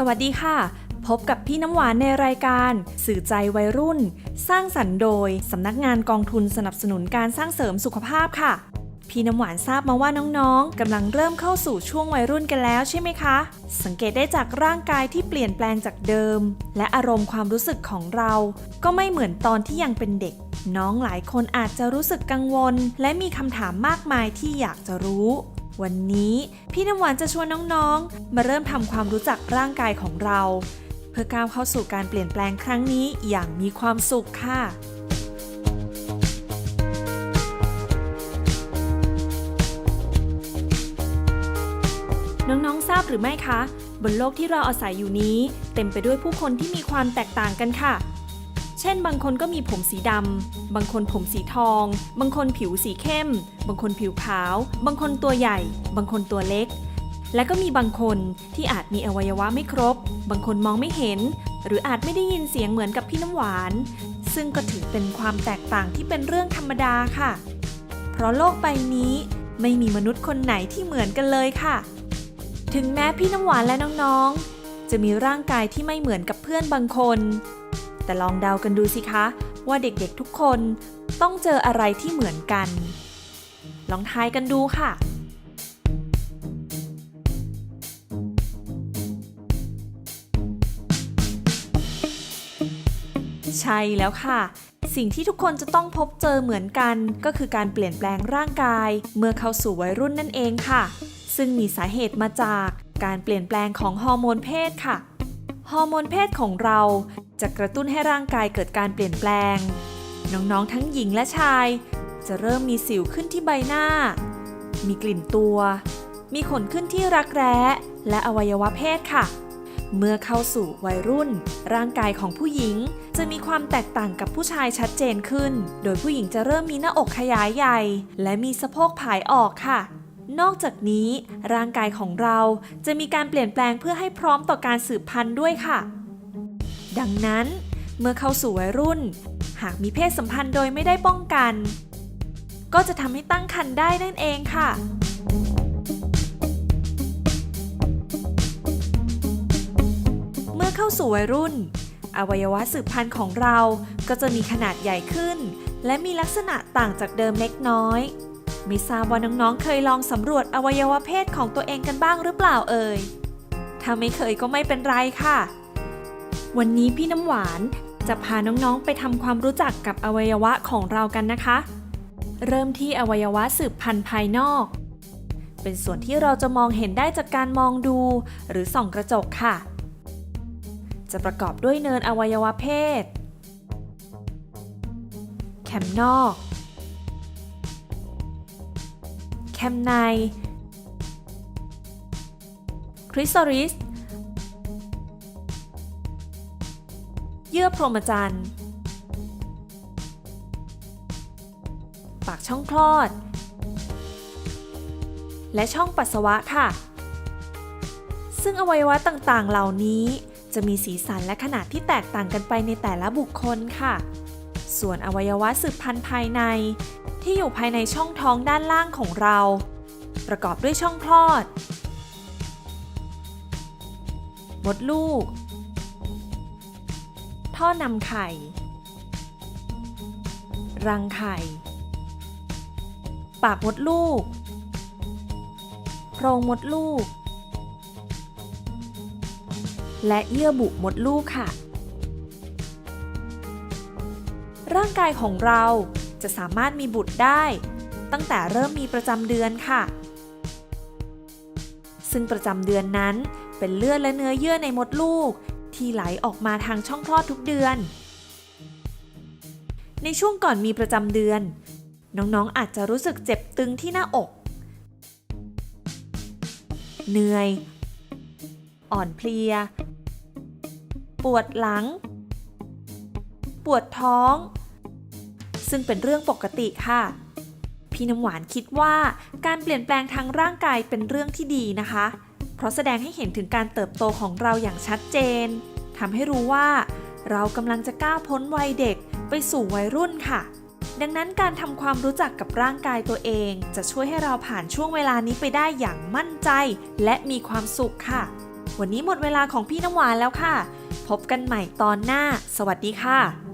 สวัสดีค่ะ พบกับพี่น้ำหวานในรายการ สื่อใจวัยรุ่น สร้างสรรค์โดย สำนักงานกองทุนสนับสนุนการสร้างเสริมสุขภาพค่ะ พี่น้ำหวานทราบมาว่าน้องๆกำลังเริ่มเข้าสู่ช่วงวัยรุ่นกันแล้วใช่ไหมคะ สังเกตได้จากร่างกายที่เปลี่ยนแปลงจากเดิม และอารมณ์ความรู้สึกของเรา ก็ไม่เหมือนตอนที่ยังเป็นเด็ก น้องหลายคนอาจจะรู้สึกกังวล และมีคำถามมากมายที่อยากจะรู้ วันนี้พี่น้ำหวานจะชวนน้องๆ มาเริ่มทำความรู้จักร่างกายของเรา เพื่อก้าวเข้าสู่การเปลี่ยนแปลงครั้งนี้อย่างมีความสุขค่ะน้องๆ ทราบหรือไม่คะ บนโลกที่เราอาศัยอยู่นี้ เต็มไปด้วยผู้คนที่มีความแตกต่างกันค่ะ เช่น บางคนก็มีผมสีดำ บางคนผมสีทอง บางคนผิวสีเข้ม บางคนผิวขาว บางคนตัวใหญ่ บางคนตัวเล็ก และก็มีบางคนที่อาจมีอวัยวะไม่ครบ บางคนมองไม่เห็น หรืออาจไม่ได้ยินเสียงเหมือนกับพี่น้ำหวาน ซึ่งก็ถือเป็นความแตกต่างที่เป็นเรื่องธรรมดาค่ะ เพราะโลกใบนี้ไม่มีมนุษย์คนไหนที่เหมือนกันเลยค่ะ ถึงแม้พี่น้ำหวานและน้องๆ จะมีร่างกายที่ไม่เหมือนกับเพื่อนบางคน แต่ลองเดากันดูสิคะ ว่าเด็กๆทุกคนต้องเจออะไรที่เหมือนกัน ลองทายกันดูค่ะใช่แล้วค่ะ สิ่งที่ทุกคนจะต้องพบเจอเหมือนกัน ก็คือการเปลี่ยนแปลงร่างกาย เมื่อเข้าสู่วัยรุ่นนั่นเองค่ะ ซึ่งมีสาเหตุมาจากการเปลี่ยนแปลงของฮอร์โมนเพศค่ะ ฮอร์โมนเพศของเรา จะกระตุ้นให้ร่างกายเกิดการเปลี่ยนแปลง น้องๆทั้งหญิงและชาย จะเริ่มมีสิวขึ้นที่ใบหน้า มีกลิ่นตัว มีขนขึ้นที่รักแร้และอวัยวะเพศค่ะ เมื่อเข้าสู่วัยรุ่น ร่างกายของผู้หญิงจะมีความแตกต่างกับผู้ชายชัดเจนขึ้น โดยผู้หญิงจะเริ่มมีหน้าอกขยายใหญ่ และมีสะโพกผายออกค่ะนอกจากนี้ร่างกายของเราจะมีการเปลี่ยนแปลงเพื่อให้พร้อมต่อการสืบพันธุ์ด้วยค่ะ ดังนั้น เมื่อเข้าสู่วัยรุ่น หากมีเพศสัมพันธ์โดยไม่ได้ป้องกัน ก็จะทำให้ตั้งครรภ์ได้นั่นเองค่ะ เมื่อเข้าสู่วัยรุ่น อวัยวะสืบพันธุ์ของเราก็จะมีขนาดใหญ่ขึ้น และมีลักษณะต่างจากเดิมเล็กน้อยไม่ทราบว่าน้องๆ เคยลองสำรวจอวัยวะเพศของตัวเองกันบ้างหรือเปล่าเอ่ย ถ้าไม่เคยก็ไม่เป็นไรค่ะ วันนี้พี่น้ำหวานจะพาน้องๆไปทำความรู้จักกับอวัยวะของเรากันนะคะ เริ่มที่อวัยวะสืบพันธุ์ภายนอก เป็นส่วนที่เราจะมองเห็นได้จากการมองดู หรือส่องกระจกค่ะ จะประกอบด้วยเนินอวัยวะเพศ แคมนอก แคมใน คริสอริส ยื่อพรหมจรรย์ ปากช่องคลอด และช่องปัสสาวะค่ะ ซึ่งอวัยวะต่างๆ เหล่านี้จะมีสีสันและขนาดที่แตกต่างกันไปในแต่ละบุคคลค่ะ ส่วนอวัยวะสืบพันธุ์ภายใน ที่อยู่ภายในช่องท้องด้านล่างของเรา ประกอบด้วยช่องคลอด มดลูก ท่อนำไข่ รังไข่ ปากมดลูก โพรงมดลูก และเยื่อบุมดลูกค่ะ ร่างกายของเราจะสามารถมีบุตรได้ ตั้งแต่เริ่มมีประจำเดือนค่ะ ซึ่งประจำเดือนนั้นเป็นเลือดและเนื้อเยื่อในมดลูก ที่ไหลออกมาทางช่องคลอดทุกเดือน ในช่วงก่อนมีประจำเดือน น้องๆอาจจะรู้สึกเจ็บตึงที่หน้าอก เหนื่อย อ่อนเพลีย ปวดหลัง ปวดท้อง ซึ่งเป็นเรื่องปกติค่ะพี่น้ำหวานคิดว่าการเปลี่ยนแปลงทางร่างกายเป็นเรื่องที่ดีนะคะ เพราะแสดงให้เห็นถึงการเติบโตของเราอย่างชัดเจนทำให้รู้ว่า เรากำลังจะก้าวพ้นวัยเด็กไปสู่วัยรุ่นค่ะ ดังนั้นการทำความรู้จักกับร่างกายตัวเอง จะช่วยให้เราผ่านช่วงเวลานี้ไปได้อย่างมั่นใจ และมีความสุขค่ะ วันนี้หมดเวลาของพี่น้ำหวานแล้วค่ะ พบกันใหม่ตอนหน้า สวัสดีค่ะ